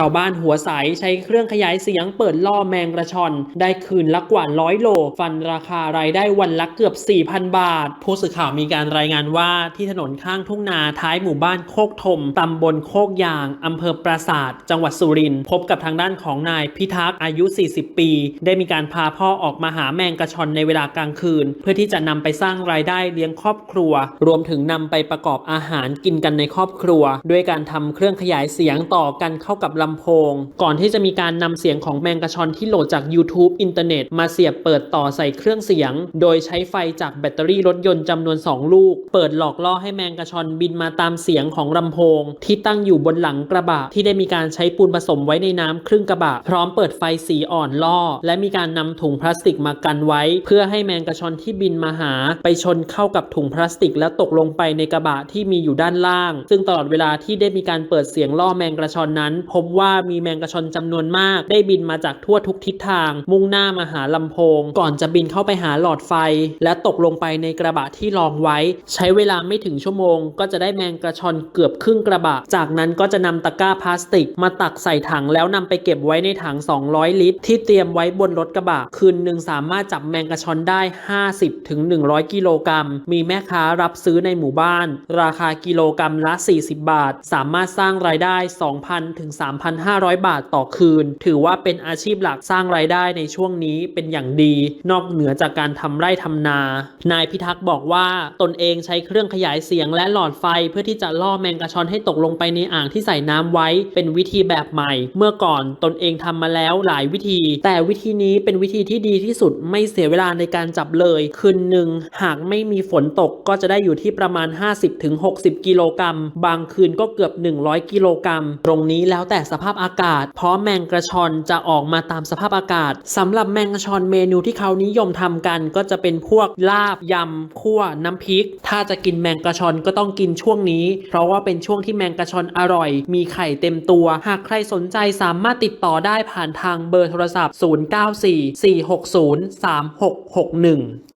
ชาวบ้านหัวใสใช้เครื่องขยายเสียงเปิดล่อแมงกระชอน ได้คืนละกว่าร้อยโล ฟันราคารายได้วันละเกือบ 4,000 บาท ผู้สื่อข่าวมีการรายงานว่าที่ถนนข้างทุ่งนาท้ายหมู่บ้านโคกธมตำบลโคกยางอำเภอปราสาทจังหวัดสุรินทร์พบกับทางด้านของนายพิทักษ์อายุ 40 ปี ได้มีการพาพ่อออกมาหาแมงกระชอนในเวลากลางคืน เพื่อที่จะนำไปสร้างรายได้เลี้ยงครอบครัว รวมถึงนำไปประกอบอาหารกินกันในครอบครัว ด้วยการทำเครื่องขยายเสียงต่อกันเข้ากับลำโพง ก่อนที่จะมีการนำเสียงของแมงกระชอนที่โหลดจาก YouTube อินเทอร์เน็ตมาเสียบเปิดต่อใส่เครื่องเสียง โดยใช้ไฟจากแบตเตอรี่รถยนต์จำนวน 2 ลูก เปิดหลอกล่อให้แมงกระชอนบินมาตามเสียงของลำโพง ที่ตั้งอยู่บนหลังกระบะที่ได้มีการใช้ปูนผสมไว้ในน้ำครึ่งกระบะ พร้อมเปิดไฟสีอ่อนล่อ และมีการนำถุงพลาสติกมากันไว้ เพื่อให้แมงกระชอนที่บินมาหา ไปชนเข้ากับถุงพลาสติก แล้วตกลงไปในกระบะที่มีอยู่ด้านล่าง ซึ่งตลอดเวลาที่ได้มีการเปิดเสียงล่อแมงกระชอนนั้น พบว่ามีแมงกระชอนจำนวนมาก ได้บินมาจากทั่วทุกทิศทาง มุ่งหน้ามาหาลำโพง ก่อนจะบินเข้าไปหาหลอดไฟ และตกลงไปในกระบะที่รองไว้ ใช้เวลาไม่ถึงชั่วโมง ก็จะได้แมงกระชอนเกือบครึ่งกระบะ จากนั้นก็จะนำตะกร้าพลาสติก มาตักใส่ถังแล้วนำไปเก็บไว้ในถัง 200 ลิตร ที่เตรียมไว้บนรถกระบะคืนหนึ่งสามารถจับแมงกระชอนได้ 50ถึง100 กิโลกรัม มีแม่ค้ารับซื้อในหมู่บ้าน ราคากิโลกรัมละ 40 บาท สามารถสร้างรายได้ 2,000ถึง3,000 3,500 บาทต่อคืน ถือว่าเป็นอาชีพหลักสร้างรายได้ในช่วงนี้เป็นอย่างดี นอกเหนือจากการทำไร่ทำนา นายพิทักษ์บอกว่าตนเองใช้เครื่องขยายเสียงและหลอดไฟเพื่อที่จะล่อแมงกระชอนให้ตกลงไปในอ่างที่ใส่น้ำไว้ เป็นวิธีแบบใหม่ เมื่อก่อนตนเองทำมาแล้วหลายวิธี แต่วิธีนี้เป็นวิธีที่ดีที่สุดไม่เสียเวลาในการจับเลย คืนหนึ่งหากไม่มีฝนตกก็จะได้อยู่ที่ประมาณ 50-60 กิโลกรัม บางคืนก็เกือบ 100 กิโลกรัม ตรงนี้แล้วแต่สภาพอากาศ เพราะแมงกระชอนจะออกมาตามสภาพอากาศสำหรับแมงกระชอนเมนูที่เขานิยมทำกัน ก็จะเป็นพวกลาบยำคั่วน้ำพริก ถ้าจะกินแมงกระชอนก็ต้องกินช่วงนี้ เพราะว่าเป็นช่วงที่แมงกระชอนอร่อย มีไข่เต็มตัว หากใครสนใจสามารถติดต่อได้ผ่านทางเบอร์โทรศัพท์ 094 460 3661